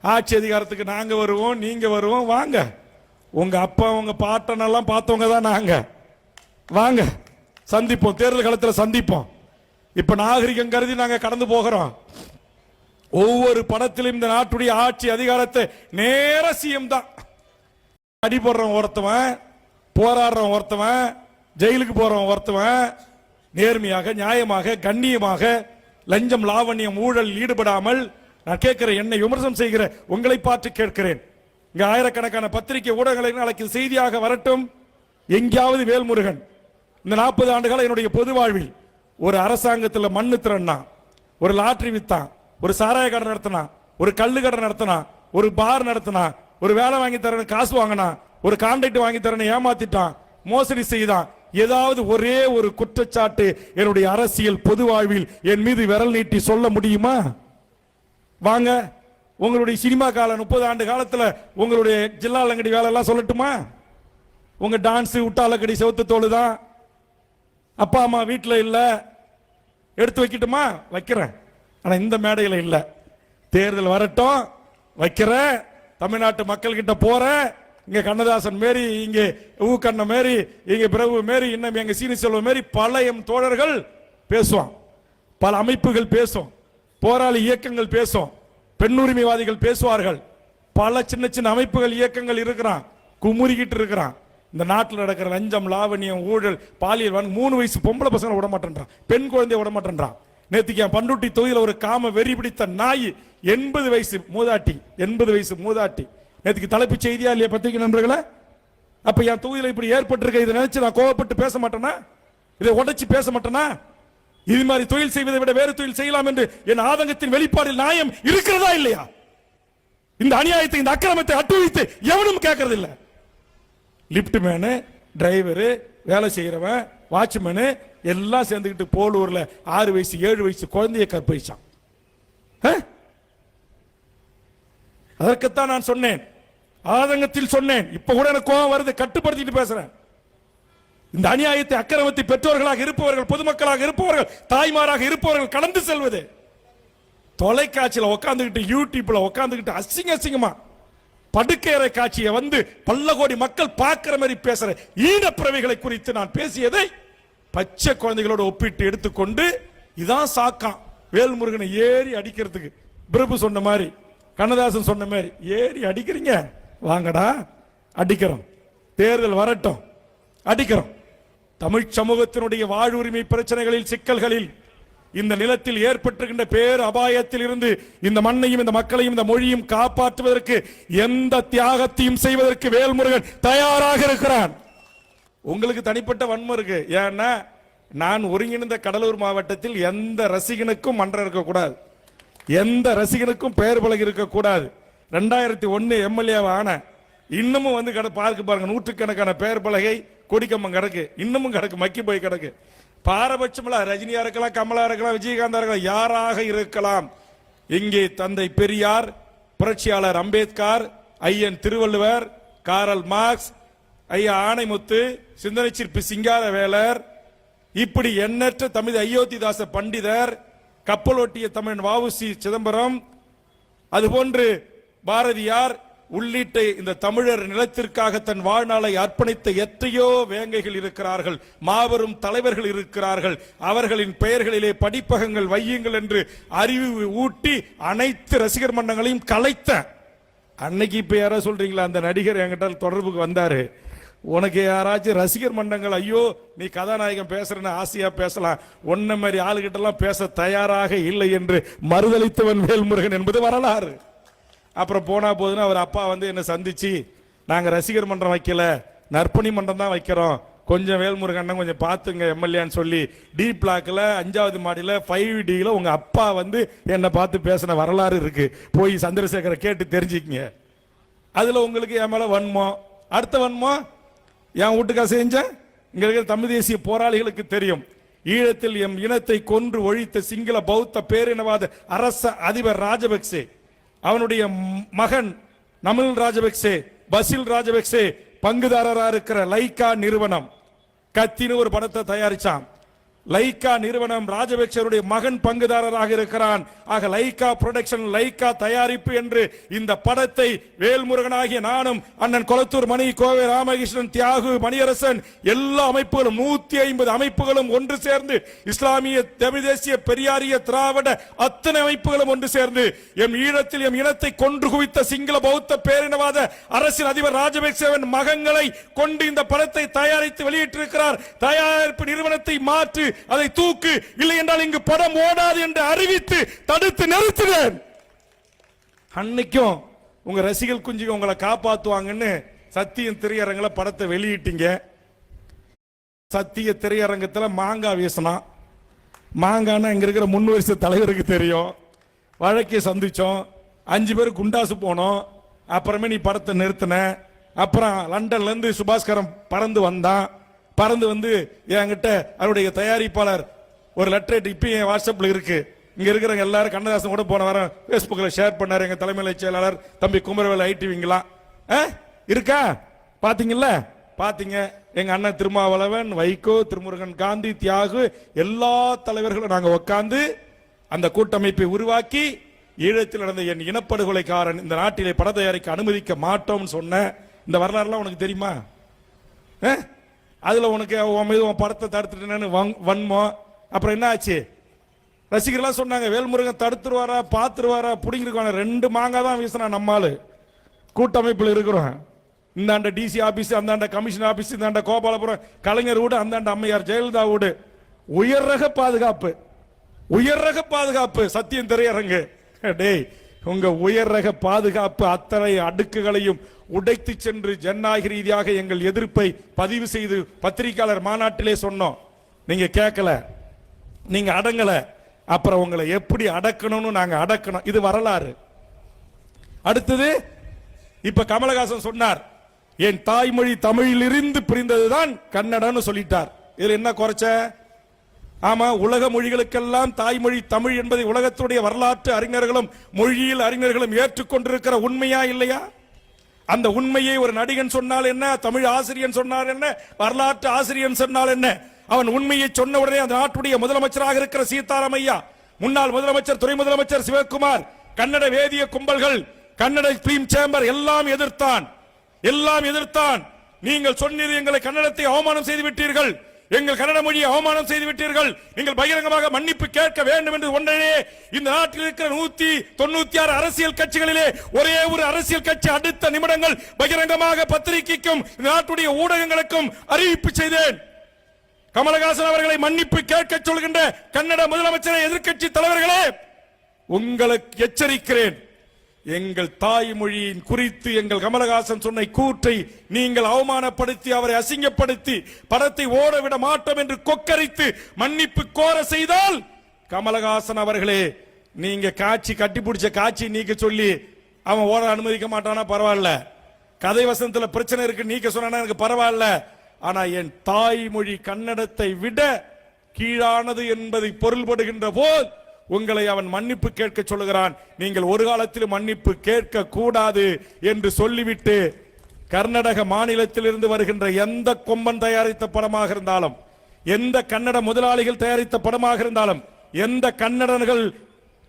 ஆட்சி அதிகாரத்துக்கு நாங்க வருவோம் நீங்க வருவோம் வாங்க. உங்க அப்பா உங்க பாட்டனெல்லாம் பார்த்தவங்க தான் நாங்க. வாங்க. சந்திப்போம். தேர்தல் காலத்தில் சந்திப்போம். இப்ப நாகரிகம் கருதி நாங்க கடந்து போகிறோம். ஒவ்வொரு படத்திலும் இந்த நாட்டுடைய ஆட்சி அதிகாரத்தை நேர சிஎம் தான். அடிபடுறவன் ஒருத்தவன் போராடுறவன் ஒருத்தவன் ஜெயிலுக்கு போறவன் ஒருத்தவன் நேர்மையாக நியாயமாக கண்ணியமாக லஞ்சம் லாவண்யம் ஊழல் ஈடுபடாமல் நான் கேட்கிறேன் என்னை விமர்சனம் செய்கிற உங்களை பார்த்து கேட்கிறேன். இங்க ஆயிரக்கணக்கான பத்திரிகை ஊடகங்களை நாளைக்கு செய்தியாக வரட்டும். எங்கேயாவது வேல்முருகன் இந்த நாற்பது ஆண்டுகால என்னுடைய பொது வாழ்வில் ஒரு அரசாங்கத்தில் மண்ணு திறன்னா ஒரு லாட்ரி வித்தான் ஒரு சாராய கடை நடத்தினா ஒரு கல்லு கடை நடத்தினா ஒரு பார் நடத்தினா ஒரு வேலை வாங்கி தரணும் காசு வாங்கினா ஒரு கான்ட்ராக்ட் வாங்கி தரணும் ஏமாத்திட்டான் மோசடி செய்தான். ஏதாவது ஒரே ஒரு குற்றச்சாட்டு என்னுடைய அரசியல் பொது வாழ்வில் என் மீது விரல் நீட்டி சொல்ல முடியுமா? வாங்க உங்களுடைய சினிமா காலம் முப்பது ஆண்டு காலத்தில் உங்களுடைய ஜில்லா லங்கடி வேலை எல்லாம் சொல்லட்டுமா உங்கள் டான்ஸு உட்டாலக்கடி செவத்து தோல் தான். அப்பா அம்மா வீட்டில் இல்லை. எடுத்து வைக்கட்டுமா? வைக்கிறேன். ஆனால் இந்த மேடையில் இல்லை. தேர்தல் வரட்டும். வைக்கிறேன். தமிழ்நாட்டு மக்கள்கிட்ட போகிறேன் இங்கே கண்ணதாசன் மாரி இங்கே ஊ கண்ண மாரி இங்கே பிரபு மாரி இன்னும் எங்கள் சீனி செல்வம் மாரி பல எம் தோழர்கள் பேசுவான். பல அமைப்புகள் பேசும். போராளி இயக்கங்கள் பேசும். பெண்ணுரிமைவாதிகள் பேசுவார்கள். பல சின்ன சின்ன அமைப்புகள் இயக்கங்கள் இருக்கிறான். குமுறிக்கிட்டு இருக்கிறான். இந்த நாட்டில் நடக்கிற லஞ்சம் லாவணியம் ஊழல் பாலியல் வன் மூணு வயசு பொம்பளை பசங்களை விட மாட்டேன்றான். பெண் குழந்தைய விட மாட்டேன்றான். நேத்துக்கு என் பண்டுட்டி தொகுதியில் ஒரு காம வெறி பிடித்த நாய் எண்பது வயசு மூதாட்டி எண்பது வயசு மூதாட்டி. நேற்றுக்கு தலைப்புச் செய்தியா இல்லையா பத்திரிகை நண்பர்களே? அப்ப என் தொகுதியில் இப்படி ஏற்பட்டிருக்க இதை நினைச்சு நான் கோவப்பட்டு பேச மாட்டேனா? இதை உடைச்சு பேச மாட்டேனா? இது மாதிரி தொழில் செய்வதை விட வேறு தொழில் செய்யலாம் என்று என் ஆதங்கத்தின் வெளிப்பாடில் நியாயம் இருக்கிறதா இல்லையா? இந்த அநியாயத்தை இந்த அக்கிரமத்தை அட்டுவித்து எவனும் கேட்கறது இல்ல லிப்ட் மேனு டிரைவரு வேலை செய்யறவன் வாட்ச்மேனு எல்லாம் சேர்ந்துக்கிட்டு போலூர்ல ஆறு வயசு ஏழு வயசு குழந்தைய கற்பழிச்சான். ஆ? அதற்குத்தான் நான் சொன்னேன். ஆதங்கத்தில் சொன்னேன். இப்ப கூட எனக்கு கோபம் வருது. கட்டுப்படுத்திட்டு பேசுறேன். இந்த அநியாயத்தை அக்கிரமத்தை பெற்றோர்களாக இருப்பவர்கள் பொதுமக்களாக இருப்பவர்கள் தாய்மாராக இருப்பவர்கள் கடந்து செல்வது. தொலைக்காட்சியில் உட்காந்துக்கிட்டு யூடியூப்ல உட்காந்துக்கிட்டு அசிங்க அசிங்கமா படுக்கையறை காட்சியை வந்து பல்ல கோடி மக்கள் பார்க்கிற மாதிரி பேசுற ஈனப்பிறவைகளை குறித்து நான் பேசியதை பச்சை குழந்தைகளோட ஒப்பிட்டு எடுத்துக்கொண்டு இதான் சாக்காம் வேல்முருகனை ஏறி அடிக்கிறதுக்கு. பிரபு சொன்ன மாதிரி கண்ணதாசன் சொன்ன மாதிரி ஏறி அடிக்கிறீங்க. வாங்கடா அடிக்கிறோம். தேர்தல் வரட்டும். அடிக்கிறோம். தமிழ் சமூகத்தினுடைய வாழ்வுரிமை பிரச்சனைகளில் சிக்கல்களில் இந்த நிலத்தில் ஏற்பட்டிருக்கின்ற பேர் அபாயத்தில் இருந்து இந்த மண்ணையும் இந்த மக்களையும் இந்த மொழியும் காப்பாற்றுவதற்கு எந்த தியாகத்தையும் செய்வதற்கு வேல்முருகன் தயாராக இருக்கிறான். உங்களுக்கு தனிப்பட்ட வன்மம் இருக்கு. ஏன்னா நான் ஒருங்கிணைந்த கடலூர் மாவட்டத்தில் எந்த ரசிகனுக்கும் மன்றம் இருக்கக்கூடாது. எந்த ரசிகனுக்கும் பெயர் பலகி இருக்கக்கூடாது. ரெண்டாயிரத்தி ஒன்னு எம்எல்ஏ ஆன இன்னமும் வந்து கிட பார்க்க பாருங்க நூற்றுக்கணக்கான பெயர் பலகை கொடிக்கம்பம் கிடக்கு இன்னமும் கிடக்கு மக்கி போய் கிடக்கு. பாரபட்சமெல்லாம் ரஜினியா இருக்கலாம் கமலா இருக்கலாம் விஜயகாந்தா இருக்கலாம் யாராக இருக்கலாம்? இங்கே தந்தை பெரியார் புரட்சியாளர் அம்பேத்கர் ஐயன் திருவள்ளுவர் காரல் மார்க்ஸ் ஐயா ஆணைமுத்து சிந்தனை சிற்பி சிங்காரவேலர் இப்படி எண்ணற்ற தமிழ் அயோத்திதாச பண்டிதர் கப்பலோட்டிய தமிழன் வாவுசி சிதம்பரம் அதுபோன்று பாரதியார் உள்ளிட்ட இந்த தமிழர் நிலத்திற்காக தன் வாழ்நாளை அர்ப்பணித்த எத்தையோ வேங்கைகள் இருக்கிறார்கள் மாபெரும் தலைவர்கள் இருக்கிறார்கள். அவர்களின் பெயர்களிலே படிப்பகங்கள் வையுங்கள் என்று அறிவு ஊட்டி அனைத்து ரசிகர் மன்றங்களையும் கலைத்த. அன்னைக்கு இப்ப யாரோ சொல்றீங்களா அந்த நடிகர் என்கிட்ட தொடர்புக்கு வந்தாரு. உனக்கு யாராச்சும் ரசிகர் மன்றங்கள் ஐயோ நீ கதாநாயகன் பேசுறன்னு ஆசையா பேசலாம். ஒன்ன மாதிரி ஆளுகிட்டெல்லாம் பேச தயாராக இல்லை என்று மறுதளித்தவன் வேல்முருகன் என்பது வரலாறு. அப்புறம் போனால் போதுன்னு அவர் அப்பா வந்து என்னை சந்தித்து நாங்கள் ரசிகர் மன்றம் வைக்கல நற்பணி மன்றம் தான் வைக்கிறோம். கொஞ்சம் வேல்முருகண்ணன் கொஞ்சம் பார்த்துங்க எம்எல்ஏன்னு சொல்லி டி பிளாக்கில் அஞ்சாவது மாடியில் ஃபைவ் டியில் உங்கள் அப்பா வந்து என்னை பார்த்து பேசின வரலாறு இருக்குது போய் சந்திரசேகரை கேட்டு தெரிஞ்சுக்கிங்க. அதில் உங்களுக்கு என் மேலே வன்மம். அடுத்த வன்மம் என் வீட்டுக்கா செஞ்சேன். இங்கே இருக்கிற தமிழ் தேசிய போராளிகளுக்கு தெரியும். ஈழத்தில் எம் இனத்தை கொன்று ஒழித்த சிங்கள பௌத்த பேரினவாத அரச அதிபர் ராஜபக்சே. அவனுடைய மகன் நமில் ராஜபக்சே பசில் ராஜபக்சே பங்குதாரராக இருக்கிற லைகா நிறுவனம். கத்தின்னு ஒரு படத்தை தயாரிச்சான். லைக்கா நிறுவனம் ராஜபக்சருடைய மகன் பங்குதாரராக இருக்கிறான். ஆக லைக்கா புரொடக்ஷன் லைக்கா தயாரிப்பு என்று இந்த படத்தை வேல்முருகனாகிய நானும் அண்ணன் கொளத்தூர் மணி கோவை ராமகிருஷ்ணன் தியாகு மணியரசன் எல்லா அமைப்புகளும் நூத்தி ஐம்பது அமைப்புகளும் ஒன்று சேர்ந்து இஸ்லாமிய தமிழ் தேசிய பெரியாரிய திராவிட அத்தனை அமைப்புகளும் ஒன்று சேர்ந்து எம் ஈழத்தில் எம் இனத்தை கொன்று குவித்த சிங்கள பௌத்த பேரினவாத அரசியல் அதிபர் ராஜபக்சேவன் மகன்களை கொண்டு இந்த படத்தை தயாரித்து வெளியிட்டிருக்கிறார். தயாரிப்பு நிறுவனத்தை மாற்று அதை தூக்கு இல்லை என்றால் இங்கு படம் ஓடாது என்று அறிவித்து தடுத்து நிறுத்துவேன். அன்னைக்கும் உங்க ரசிகல் குஞ்சுங்க உங்களை காப்பாத்துவாங்கன்னு சத்தியம் திரையரங்கில் படத்தை வெளியிட்டீங்க. சத்திய திரையரங்கத்தில் மாங்காய் வீசினான் மாங்கான்னா இங்கே இருக்கிற முன்வரிசை தலைவருக்கு தெரியும். வழக்கை சந்திச்சோம். அஞ்சு பேர் குண்டாசு போனோம். அப்புறமே நீ படத்தை நிறுத்தின. அப்புறம் லண்டன்லேருந்து சுபாஷ்கரம் சுபாஸ்கரம் பறந்து வந்தான். பறந்து வந்து என்கிட்ட அவருடைய தயாரிப்பாளர் ஒரு லெட்டர் இப்பயும் என் வாட்ஸ்அப்பில் இருக்கு. இங்க இருக்கிறவங்க எல்லாரும் கண்ணதாசன் கூட போன வாரம் பேஸ்புக்கில் ஷேர் பண்ணார். எங்க தலைமை செயலாளர் தம்பி குமரவேல் ஐடிவிங்களா? இருக்கா? பாத்தீங்கல்ல? பாத்தீங்க. எங்க அண்ணன் திருமாவளவன் வைகோ திருமுருகன் காந்தி தியாகு எல்லா தலைவர்களும் நாங்க உட்கார்ந்து அந்த கூட்டமைப்பை உருவாக்கி ஈழத்தில் நடந்த என் இனப்படுகொலைக்காரன் இந்த நாட்டிலே பட தயாரிக்க அனுமதிக்க மாட்டோம்னு சொன்ன இந்த வரலாறுலாம் உனக்கு தெரியுமா? ஆ? அதில் உனக்கு உன் மீது உன் படத்தை தடுத்துட்டேன்னு வங் வன்மம். அப்புறம் என்ன ஆச்சு ரசிகர்லாம் சொன்னாங்க வேல்முருகன் தடுத்துருவாரா பார்த்துருவாரா பிடிங்கிருக்கான ரெண்டு மாங்காய் தான் வீசினா நம்மால் கூட்டமைப்பில் இருக்கிறோம். இந்தாண்ட டிசி ஆஃபீஸ் அந்தாண்ட கமிஷன் ஆஃபீஸ் இந்தாண்ட கோபாலபுரம் கலைஞர் வீடு அந்தாண்ட அம்மையார் ஜெயலலிதா வீடு. உயர் ரக பாதுகாப்பு. உயர் ரக பாதுகாப்பு. சத்தியம் திரையரங்கு. டேய் உங்க உயர் ரக பாதுகாப்பு அத்தனை அடுக்குகளையும் உடைத்து சென்று ஜனநாயக ரீதியாக எங்கள் எதிர்ப்பை பதிவு செய்து பத்திரிகையாளர் மாநாட்டிலே சொன்னோம். நீங்க கேட்கல. நீங்க அடங்கல. அப்புறம் உங்களை எப்படி அடக்கணும்னு நாங்க அடக்கணும். இது வரலாறு. அடுத்தது இப்ப கமலஹாசன் சொன்னார் என் தாய்மொழி தமிழிலிருந்து பிரிந்ததுதான் கன்னடன்னு சொல்லிட்டார். இதுல என்ன குறைச்ச? ஆமா உலக மொழிகளுக்கெல்லாம் தாய்மொழி தமிழ் என்பதை உலகத்துடைய வரலாற்று அறிஞர்களும் மொழியியல் அறிஞர்களும் ஏற்றுக்கொண்டிருக்கிற உண்மையா இல்லையா? அந்த உண்மையை ஒரு நடிகன் சொன்னால் என்ன? தமிழ் ஆசிரியன் சொன்னார் என்ன? வரலாற்று ஆசிரியன் சொன்னால் என்ன? அவன் உண்மையை சொன்ன உடனே அந்த நாட்டுடைய முதலமைச்சராக இருக்கிற சீதாராமையா முன்னாள் முதலமைச்சர் துணை முதலமைச்சர் சிவகுமார் கன்னட வேதிய கும்பல்கள் கன்னட பிலிம் சேம்பர் எல்லாம் எதிர்த்தான். எல்லாம் எதிர்த்தான். நீங்கள் சொன்னீர்கள் எங்களை கன்னடத்தை அவமானம் செய்து விட்டீர்கள். எங்கள் கன்னட மொழியை அவமானம் செய்து விட்டீர்கள். நீங்கள் பகிரங்கமாக மன்னிப்பு கேட்க வேண்டும் என்று ஒன்றே இந்த நாட்டில் இருக்கிற நூத்தி தொண்ணூத்தி ஆறு அரசியல் கட்சிகளிலே ஒரே ஒரு அரசியல் கட்சி அடுத்த நிமிடங்கள் பகிரங்கமாக பத்திரிகைக்கும் இந்த நாட்டுடைய ஊடகங்களுக்கும் அறிவிப்பு செய்தேன். கமலஹாசன் அவர்களை மன்னிப்பு கேட்க சொல்கின்ற கன்னட முதலமைச்சரை எதிர்க்கட்சி தலைவர்களே உங்களுக்கு எச்சரிக்கிறேன். எங்கள் தாய்மொழியின் குறித்து எங்கள் கமலஹாசன் சொன்ன கூற்றை நீங்கள் அவமானப்படுத்தி அவரை அசிங்கப்படுத்தி படத்தை ஓடவிட மாட்டோம் என்று கொக்கரித்து மன்னிப்பு கோர செய்தால் கமலஹாசன் அவர்களே நீங்க காட்சி கட்டி பிடிச்ச காட்சி நீக்க சொல்லி அவன் ஓட அனுமதிக்க மாட்டானா பரவாயில்ல. கதை வசனத்துல பிரச்சனை இருக்கு நீக்க சொன்னா எனக்கு பரவாயில்ல. ஆனா என் தாய்மொழி கன்னடத்தை விட கீழானது என்பதை பொருள்படுகின்ற போது உங்களை அவன் மன்னிப்பு கேட்க சொல்லுகிறான். நீங்கள் ஒரு காலத்தில் மன்னிப்பு கேட்க கூடாது என்று சொல்லிவிட்டு கர்நாடக மாநிலத்திலிருந்து வருகின்ற எந்த கொம்பன் தயாரித்த படமாக இருந்தாலும் எந்த கன்னட முதலாளிகள் தயாரித்த படமாக இருந்தாலும் எந்த கன்னடர்கள்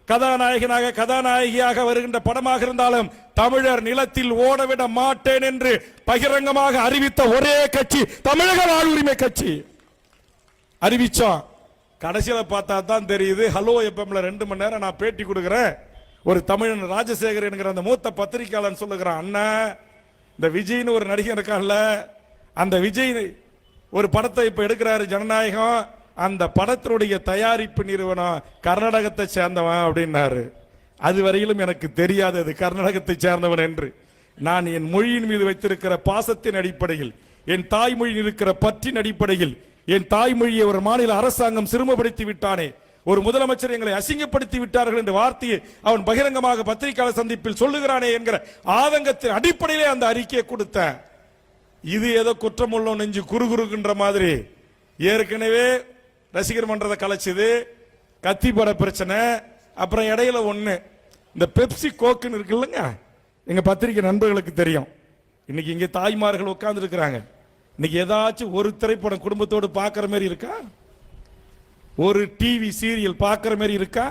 கதாநாயகனாக கதாநாயகியாக வருகின்ற படமாக இருந்தாலும் தமிழர் நிலத்தில் ஓடவிட மாட்டேன் என்று பகிரங்கமாக அறிவித்த ஒரே கட்சி தமிழக வாழ்வுரிமை கட்சி. அறிவிச்சான் கடைசியில் பார்த்தா தான் தெரியுது ஹலோ எஃப்எம்ல ரெண்டு மணி நேரம் நான் பேட்டி கொடுக்குறேன். ஒரு தமிழன் ராஜசேகர் என்கிற அந்த மூத்த பத்திரிகையாளன் சொல்லுகிறான் அண்ணன் இந்த விஜய்னு ஒரு நடிகர் இருக்கான்ல அந்த விஜய் ஒரு படத்தை இப்போ எடுக்கிறாரு ஜனநாயகம் அந்த படத்தினுடைய தயாரிப்பு நிறுவனம் கர்நாடகத்தை சேர்ந்தவன் அப்படின்னாரு. அது வரையிலும் எனக்கு தெரியாது அது கர்நாடகத்தை சேர்ந்தவன் என்று. நான் என் மொழியின் மீது வைத்திருக்கிற பாசத்தின் அடிப்படையில் என் தாய்மொழியில் இருக்கிற பற்றின் அடிப்படையில் என் தாய்மொழியை ஒரு மாநில அரசாங்கம் சிறுமப்படுத்தி விட்டானே ஒரு முதலமைச்சர் எங்களை அசிங்கப்படுத்தி விட்டார்கள் என்ற வார்த்தையை அவன் பகிரங்கமாக பத்திரிகையாளர் சந்திப்பில் சொல்லுகிறானே என்கிற ஆதங்கத்தின் அடிப்படையிலே அந்த அறிக்கையை கொடுத்தேன். இது ஏதோ குற்றமுள்ள நெஞ்சு குறுகுறுக்குன்ற மாதிரி. ஏற்கனவே ரசிகர் மன்றத்தை கலைச்சது கத்தி பட பிரச்சனை அப்புறம் இடையில ஒண்ணு. இந்த பெப்சி கோக்குன்னு இருக்கு இல்லைங்க எங்க பத்திரிகை நண்பர்களுக்கு தெரியும். இன்னைக்கு இங்க தாய்மார்கள் உட்கார்ந்து இருக்கிறாங்க இன்னைக்கு ஏதாச்சும் ஒரு திரைப்படம் குடும்பத்தோடு பார்க்குற மாதிரி இருக்கா? ஒரு டிவி சீரியல் பார்க்குற மாதிரி இருக்கா?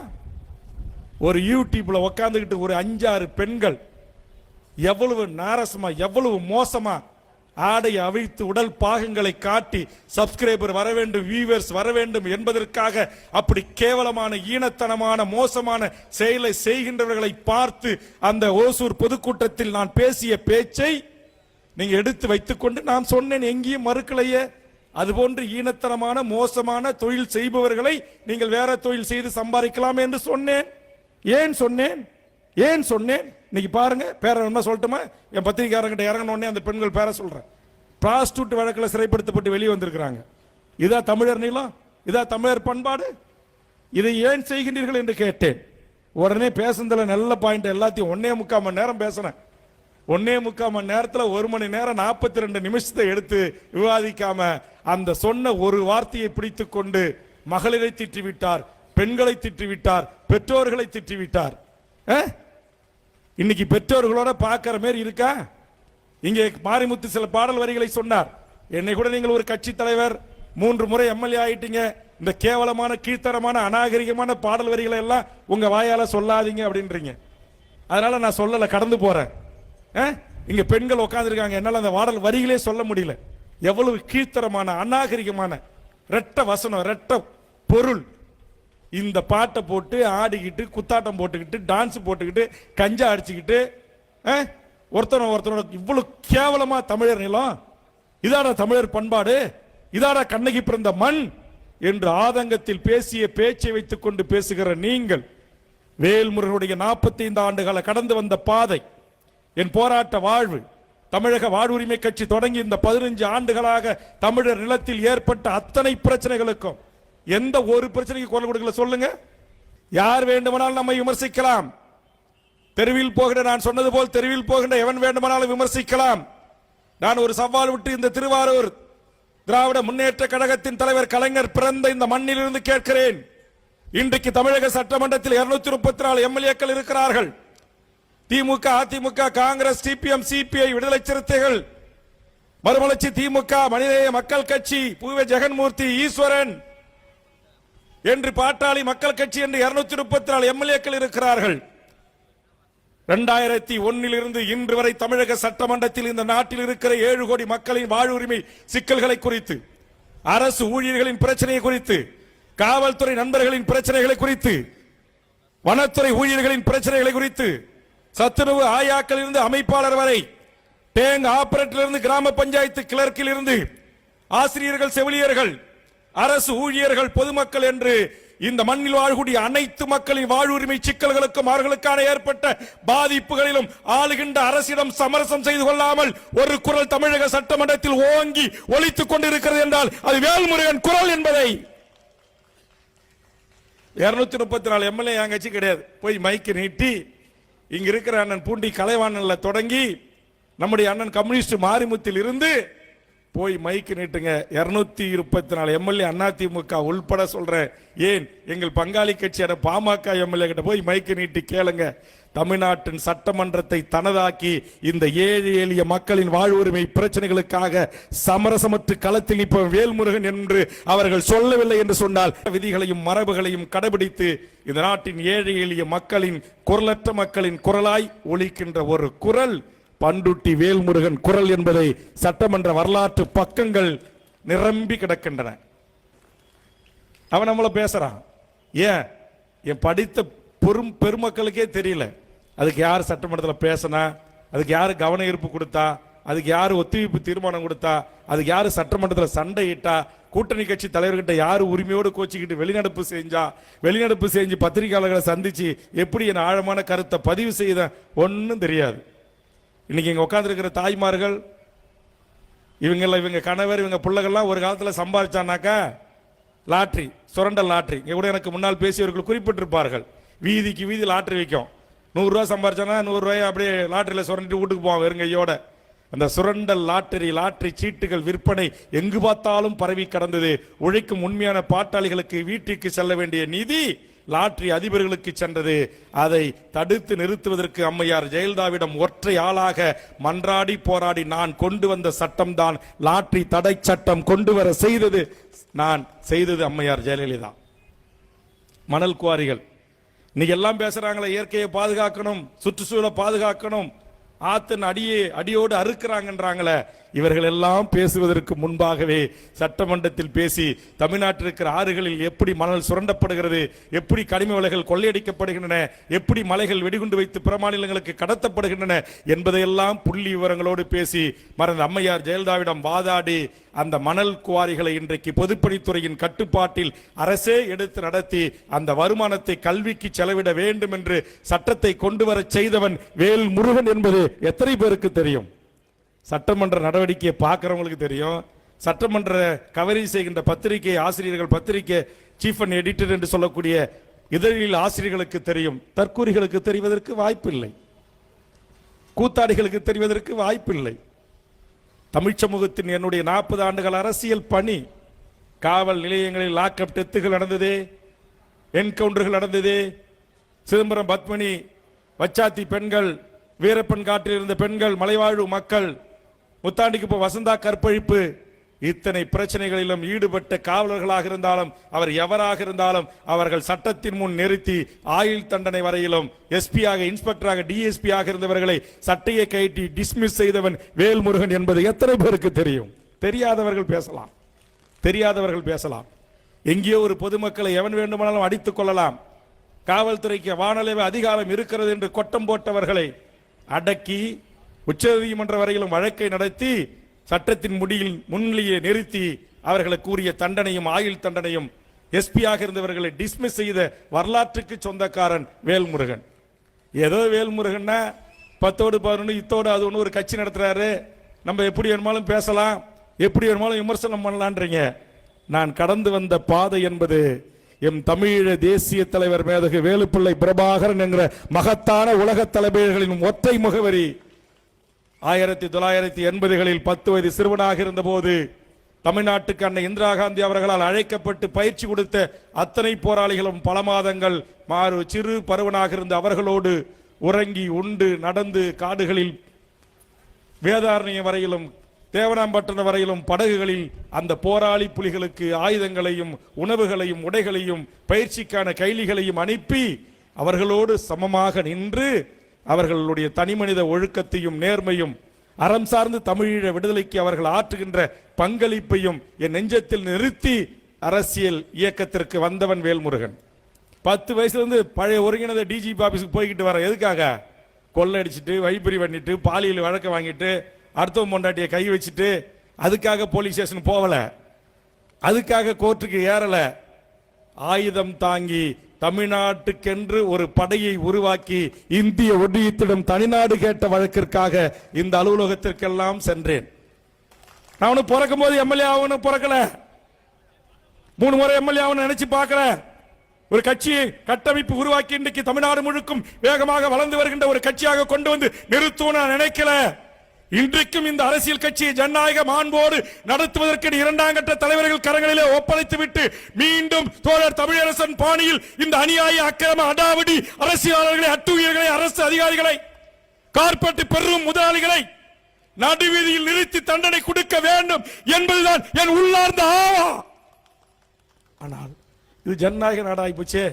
ஒரு யூடியூப்பில் உக்காந்துக்கிட்டு ஒரு அஞ்சாறு பெண்கள் எவ்வளவு நாரசமா எவ்வளவு மோசமா ஆடை அவிழ்த்து உடல் பாகங்களை காட்டி சப்ஸ்கிரைபர் வர வேண்டும் வியூவர்ஸ் வர வேண்டும் என்பதற்காக அப்படி கேவலமான ஈனத்தனமான மோசமான செயலை செய்கின்றவர்களை பார்த்து அந்த ஓசூர் பொதுக்கூட்டத்தில் நான் பேசிய பேச்சை நீங்க எடுத்து வைத்துக்கொண்டு நான் சொன்னேன் எங்கேயும் மறுக்கலையே. அதுபோன்று ஈனத்தனமான மோசமான தொழில் செய்பவர்களை நீங்கள் வேற தொழில் செய்து சம்பாதிக்கலாம் என்று சொன்னேன். ஏன் சொன்னேன்? ஏன் சொன்னேன்? இன்னைக்கு பாருங்க பேர என்ன சொல்லட்டுமா? என் பத்திரிகையாரங்கிட்ட இறங்கினோடனே அந்த பெண்கள் பேர சொல்றேன். பிராஸ்டியூட் வழக்கில் சிறைப்படுத்தப்பட்டு வெளியே வந்திருக்கிறாங்க. இதா தமிழர் நீளம் இதா தமிழர் பண்பாடு? இதை ஏன் செய்கின்றீர்கள் என்று கேட்டேன். உடனே பேசுனதுல நல்ல பாயிண்ட் எல்லாத்தையும் ஒன்னே முக்கால் மணி நேரம் பேசினேன். ஒன்னே முக்கால் மணி நேரத்தில் ஒரு மணி நேரம் நாற்பத்தி ரெண்டு நிமிஷத்தை எடுத்து விவாதிக்காம அந்த சொன்ன ஒரு வார்த்தையை பிடித்து கொண்டு மகளிரை திட்டிவிட்டார் பெண்களை திட்டிவிட்டார் பெற்றோர்களை திட்டிவிட்டார். இன்னைக்கு பெற்றோர்களோட பார்க்குற மாதிரி இருக்கா? இங்கே மாரிமுத்து சில பாடல் வரிகளை சொன்னார். என்னை கூட நீங்கள் ஒரு கட்சி தலைவர் மூன்று முறை எம்எல்ஏ ஆயிட்டீங்க. இந்த கேவலமான கீழ்த்தரமான அநாகரிகமான பாடல் வரிகளை எல்லாம் உங்க வாயால சொல்லாதீங்க அப்படின்றீங்க. அதனால நான் சொல்லலை கடந்து போறேன். இங்க பெண்கள் உட்காந்துருக்காங்க என்னால் அந்த வாடல் வரிகளே சொல்ல முடியல. எவ்வளவு கீழ்த்தரமான அநாகரிகமான ரெட்ட வசனம் ரெட்ட பொருள். இந்த பாட்டை போட்டு ஆடிக்கிட்டு குத்தாட்டம் போட்டுக்கிட்டு டான்ஸ் போட்டுக்கிட்டு கஞ்சா அடிச்சுக்கிட்டு ஒருத்தனை ஒருத்தனோட இவ்வளவு கேவலமா தமிழர் நிலம். இதாடா தமிழர் பண்பாடு. இதாடா கண்ணகி பிறந்த மண் என்று ஆதங்கத்தில் பேசிய பேச்சை வைத்துக் கொண்டு பேசுகிற நீங்கள் வேல்முருகனுடைய 45 ஆண்டுகால கடந்து வந்த பாதை என் போராட்ட வாழ்வு. தமிழக வாழ்வுரிமை கட்சி தொடங்கி இந்த பதினஞ்சு ஆண்டுகளாக தமிழர் நிலத்தில் ஏற்பட்ட அத்தனை பிரச்சனைகளுக்கும் எந்த ஒரு பிரச்சனைக்கு குரல் கொடுக்கல சொல்லுங்க. யார் வேண்டுமானாலும் நம்மை விமர்சிக்கலாம். தெருவில் போகிற நான் சொன்னது போல் தெருவில் போகின்ற எவன் வேண்டுமானாலும் விமர்சிக்கலாம். நான் ஒரு சவால் விட்டு இந்த திருவாரூர் திராவிட முன்னேற்ற கழகத்தின் தலைவர் கலைஞர் பிறந்த இந்த மண்ணிலிருந்து கேட்கிறேன். இன்றைக்கு தமிழக சட்டமன்றத்தில் 234 முப்பத்தி நாலு எம்எல்ஏக்கள் இருக்கிறார்கள். DMK AIADMK Congress CPM CPI Viduthalai Chiruthaigal. மறுமலர்ச்சி திமுக மனிதநேய மக்கள் கட்சி பூவே ஜெகன்மூர்த்தி ஈஸ்வரன் என்று பாட்டாளி மக்கள் கட்சி என்று 234 முப்பத்தி நாலு எம்எல்ஏக்கள் இருக்கிறார்கள். இரண்டாயிரத்தி ஒன்னிலிருந்து இன்று வரை தமிழக சட்டமன்றத்தில் இந்த நாட்டில் இருக்கிற ஏழு கோடி மக்களின் வாழ்வுரிமை சிக்கல்களை குறித்து அரசு ஊழியர்களின் பிரச்சனையை குறித்து காவல்துறை நண்பர்களின் பிரச்சனைகளை குறித்து வனத்துறை ஊழியர்களின் பிரச்சனைகளை குறித்து சத்துணவு ஆயாக்கள் இருந்து அமைப்பாளர் வரை டேங் ஆபரேட்டர் இருந்து கிராம பஞ்சாயத்து கிளர்க்கில் இருந்து ஆசிரியர்கள் செவிலியர்கள் அரசு ஊழியர்கள் பொதுமக்கள் என்று இந்த மண்ணில் வாழக்கூடிய அனைத்து மக்களின் வாழ்வுரிமை சிக்கல்களுக்கும் அவர்களுக்கான ஏற்பட்ட பாதிப்புகளிலும் ஆளுகின்ற அரசிடம் சமரசம் செய்து கொள்ளாமல் ஒரு குரல் தமிழக சட்டமன்றத்தில் ஓங்கி ஒலித்துக் கொண்டிருக்கிறது என்றால் அது வேல்முருகன் குரல் என்பதை. இருநூத்தி முப்பத்தி நாலு எம்எல்ஏ என் கட்சி கிடையாது. போய் மைக்கு நீட்டி இங்க இருக்கிற அண்ணன் பூண்டி கலைவாணன்ல தொடங்கி நம்முடைய அண்ணன் கம்யூனிஸ்ட் மாரிமுத்தில் இருந்து போய் மைக்கு நீட்டுங்க. இருநூத்தி இருபத்தி நாலு எம்எல்ஏ அதிமுக உள்பட சொல்றேன். ஏன்? எங்கள் பங்காளி கட்சியான பாமக எம்எல்ஏ கிட்ட போய் மைக்கு நீட்டி கேளுங்க. தமிழ்நாட்டின் சட்டமன்றத்தை தனதாக்கி இந்த ஏழை எளிய மக்களின் வாழ்வுரிமை பிரச்சனைகளுக்காக சமரசமற்று களத்தில் நிற்பவன் வேல்முருகன் என்று அவர்கள் சொல்லவில்லை என்று சொன்னால் விதிகளையும் மரபுகளையும் கடைபிடித்து இந்த நாட்டின் ஏழை எளிய மக்களின் குரலற்ற மக்களின் குரலாய் ஒழிக்கின்ற ஒரு குரல் பண்டுட்டி வேல்முருகன் குரல் என்பதை சட்டமன்ற வரலாற்று பக்கங்கள் நிரம்பி கிடக்கின்றன. அவன் நம்மள பேசுறான். ஏன்? என் படித்த பெரும் பெருமக்களுக்கே தெரியல. அதுக்கு யார் சட்டமன்றத்தில் பேசினா அதுக்கு யார் கவன ஈர்ப்பு கொடுத்தா அதுக்கு யார் ஒத்திவைப்பு தீர்மானம் கொடுத்தா அதுக்கு யார் சட்டமன்றத்தில் சண்டையிட்டா கூட்டணி கட்சி தலைவர்கிட்ட யார் உரிமையோடு கோச்சிக்கிட்டு வெளிநடப்பு செஞ்சா வெளிநடப்பு செஞ்சு பத்திரிகையாளர்களை சந்திச்சு எப்படி என் ஆழமான கருத்தை பதிவு செய்த ஒன்றும் தெரியாது. இன்னைக்கு இங்கே உட்காந்துருக்கிற தாய்மார்கள் இவங்கள இவங்க கணவர் இவங்க பிள்ளைகள்லாம் ஒரு காலத்தில் சம்பாதிச்சானாக்கா லாட்ரி சுரண்டல் லாட்ரி. இங்கே கூட எனக்கு முன்னால் பேசியவர்கள் குறிப்பிட்டிருப்பார்கள். வீதிக்கு வீதி லாட்ரி விற்கும் நூறுரூவா சம்பாரிச்சோன்னா நூறுரூவாயை அப்படியே லாட்டரியில் சுரண்டிட்டு வீட்டுக்கு போவோம் வெறுங்கையோட அந்த சுரண்டல் லாட்டரி லாட்டரி சீட்டுகள் விற்பனை எங்கு பார்த்தாலும் பரவி கடந்தது. உழைக்கும் உண்மையான பாட்டாளிகளுக்கு வீட்டிற்கு செல்ல வேண்டிய நிதி லாட்டரி அதிபர்களுக்கு சென்றது. அதை தடுத்து நிறுத்துவதற்கு அம்மையார் ஜெயலலிதாவிடம் ஒற்றை ஆளாக மன்றாடி போராடி நான் கொண்டு வந்த சட்டம்தான் லாட்டரி தடை சட்டம் கொண்டு வர செய்தது. நான் செய்தது அம்மையார் ஜெயலலிதா. மணல் குவாரிகள். இன்னைக்கு எல்லாம் பேசுறாங்களே இயற்கையை பாதுகாக்கணும் சுற்றுச்சூழலை பாதுகாக்கணும். ஆத்தன் அடியே அடியோடு அறுக்கிறாங்கன்றாங்களே இவர்கள் எல்லாம் பேசுவதற்கு முன்பாகவே சட்டமன்றத்தில் பேசி தமிழ்நாட்டில் இருக்கிற ஆறுகளில் எப்படி மணல் சுரண்டப்படுகிறது எப்படி கனிம வலைகள் கொள்ளையடிக்கப்படுகின்றன எப்படி மலைகள் வெடிகுண்டு வைத்து பிற மாநிலங்களுக்கு கடத்தப்படுகின்றன என்பதையெல்லாம் புள்ளி விவரங்களோடு பேசி மறந்த அம்மையார் ஜெயலலிதாவிடம் வாதாடி அந்த மணல் குவாரிகளை இன்றைக்கு பொதுப்பணித்துறையின் கட்டுப்பாட்டில் அரசே எடுத்து நடத்தி அந்த வருமானத்தை கல்விக்கு செலவிட வேண்டும் என்று சட்டத்தை கொண்டு வரச் செய்தவன் வேல் முருகன் என்பது எத்தனை பேருக்கு தெரியும்? சட்டமன்ற நடவடிக்கையை பார்க்குறவங்களுக்கு தெரியும். சட்டமன்ற கவரேஜ் செய்கின்ற பத்திரிகை ஆசிரியர்கள் பத்திரிகை சீஃப் அண்ட் எடிட்டர் என்று சொல்லக்கூடிய இதழில் ஆசிரியர்களுக்கு தெரியும். தற்கூரிகளுக்கு தெரிவதற்கு வாய்ப்பில்லை. கூத்தாடிகளுக்கு தெரிவதற்கு வாய்ப்பில்லை. தமிழ் சமூகத்தின் என்னுடைய நாற்பது ஆண்டுகள் அரசியல் பணி. காவல் நிலையங்களில் லாக்அப் டெத்துகள் நடந்தது. என்கவுண்டர்கள் நடந்தது. சிதம்பரம் பத்மினி வச்சாத்தி பெண்கள் வீரப்பன் காட்டில் இருந்த பெண்கள் மலைவாழ்வு மக்கள் முத்தாண்டிக்கு இப்போ வசந்தா கற்பழிப்பு. இத்தனை பிரச்சனைகளிலும் ஈடுபட்ட காவலர்களாக இருந்தாலும் அவர் எவராக இருந்தாலும் அவர்கள் சட்டத்தின் முன் நிறுத்தி ஆயுள் தண்டனை வரையிலும் எஸ்பியாக இன்ஸ்பெக்டராக டிஎஸ்பியாக இருந்தவர்களை சட்டையை கைட்டி டிஸ்மிஸ் செய்தவன் வேல்முருகன் என்பது எத்தனை பேருக்கு தெரியும்? தெரியாதவர்கள் பேசலாம். தெரியாதவர்கள் பேசலாம். எங்கேயோ ஒரு பொதுமக்களை எவன் வேண்டுமானாலும் அடித்துக் கொள்ளலாம். காவல்துறைக்கு வானளவு அதிகாரம் இருக்கிறது என்று கொட்டம் போட்டவர்களை அடக்கி உச்சநீதிமன்ற வரையிலும் வழக்கை நடத்தி சட்டத்தின் முடியில் முன்னிலையை நிறுத்தி அவர்களுக்கு கூறிய தண்டனையும் ஆயுள் தண்டனையும் எஸ்பியாக இருந்தவர்களை டிஸ்மிஸ் செய்த வரலாற்றுக்கு சொந்தக்காரன் வேல்முருகன். ஏதோ வேல்முருகன்னா பத்தோடு பதினொன்று இத்தோடு அது ஒன்று ஒரு கட்சி நடத்துறாரு. நம்ம எப்படி வேணுமாலும் பேசலாம் எப்படி வேணுமாலும் விமர்சனம் பண்ணலான்றீங்க. நான் கடந்து வந்த பாதை என்பது எம் தமிழீழ தேசிய தலைவர் மேதகு வேலுப்பிள்ளை பிரபாகரன் என்கிற மகத்தான உலகத் தலைவர்களின் ஒற்றை முகவரி. ஆயிரத்தி தொள்ளாயிரத்தி எண்பதுகளில் பத்து வயது சிறுவனாக இருந்தபோது தமிழ்நாட்டுக்கு அன்னை இந்திரா காந்தி அவர்களால் அழைக்கப்பட்டு பயிற்சி கொடுத்த அத்தனை போராளிகளும் பல மாதங்கள் மாறு சிறு பருவனாக இருந்த அவர்களோடு உறங்கி உண்டு நடந்து காடுகளில் வேதாரண்யம் வரையிலும் தேவனாம்பட்டினம் வரையிலும் படகுகளில் அந்த போராளி புலிகளுக்கு ஆயுதங்களையும் உணவுகளையும் உடைகளையும் பயிற்சிக்கான கைலிகளையும் அனுப்பி அவர்களோடு சமமாக நின்று அவர்களுடைய தனிமனித ஒழுக்கத்தையும் நேர்மையும் அறம் சார்ந்து தமிழீழ விடுதலைக்கு அவர்கள் ஆற்றுகின்ற பங்களிப்பையும் என் நெஞ்சத்தில் நிறுத்தி அரசியல் இயக்கத்திற்கு வந்தவன் வேல்முருகன். பத்து வயசுலேருந்து பழைய ஒருங்கிணைந்த டிஜிபி ஆஃபீஸுக்கு போய்கிட்டு வர எதுக்காக? கொள்ளடிச்சிட்டு வைப்பறி பண்ணிட்டு பாலியல் வழக்க வாங்கிட்டு அடுத்தவன் பொண்டாட்டியை கை வச்சுட்டு அதுக்காக போலீஸ் ஸ்டேஷன் போகலை. அதுக்காக கோர்ட்டுக்கு ஏறலை. ஆயுதம் தாங்கி தமிழ்நாட்டுக்கென்று ஒரு படையை உருவாக்கி இந்திய ஒன்றியத்திடம் தனிநாடு கேட்ட வழக்கிற்காக இந்த அலுவலகத்திற்கெல்லாம் சென்றேன். நான் ஒன்னும் பிறக்கும் போது எம்எல்ஏ ஆகணும் பிறக்கல. மூணு முறை எம்எல்ஏ ஆகணும் நினைச்சு பார்க்கல. ஒரு கட்சியை கட்டமைப்பு உருவாக்கி இன்றைக்கு தமிழ்நாடு முழுக்கும் வேகமாக வளர்ந்து வருகின்ற ஒரு கட்சியாக கொண்டு வந்து நிறுத்துவோம் நான் நினைக்கல. இன்றைக்கும் இந்த அரசியல் கட்சியை ஜனநாயக மாண்போடு நடத்துவதற்கு இரண்டாம் கட்ட தலைவர்கள் கரங்களிலே ஒப்படைத்து விட்டு மீண்டும் தோழர் தமிழரசன் பாணியில் இந்த அநியாய அக்கிரம அடாவடி அரசியலாளர்களை அட்டுவியர்களை அரசு அதிகாரிகளை கார்பெட் பெரும் முதலாளிகளை நடுவீதியில் நிறுத்தி தண்டனை கொடுக்க வேண்டும் என்பதுதான் என் உள்ளார்ந்த ஆவா. ஆனால் இது ஜனநாயக நாடாகி போச்சே.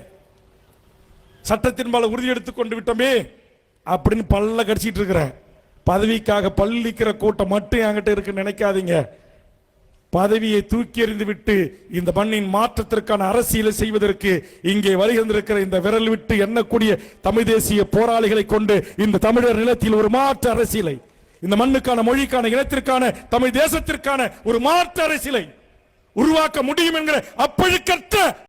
சட்டத்தின் மேல உறுதி எடுத்துக் கொண்டு விட்டோமே அப்படின்னு பல்ல கடிச்சிட்டு இருக்கிற பதவிக்காக பல்லிக்கிற கூட்டம் மட்டும் என்கிட்ட இருக்குன்னு நினைக்காதீங்க. பதவியை தூக்கி எறிந்து விட்டு இந்த மண்ணின் மாற்றத்திற்கான அரசியலை செய்வதற்கு இங்கே வருகின்றிருக்கிற இந்த விரல் விட்டு எண்ணக்கூடிய தமிழ் தேசிய போராளிகளை கொண்டு இந்த தமிழர் நிலத்தில் ஒரு மாற்று அரசியலை இந்த மண்ணுக்கான மொழிக்கான இனத்திற்கான தமிழ் தேசத்திற்கான ஒரு மாற்று அரசியலை உருவாக்க முடியும் என்கிற அப்பழுக்கற்ற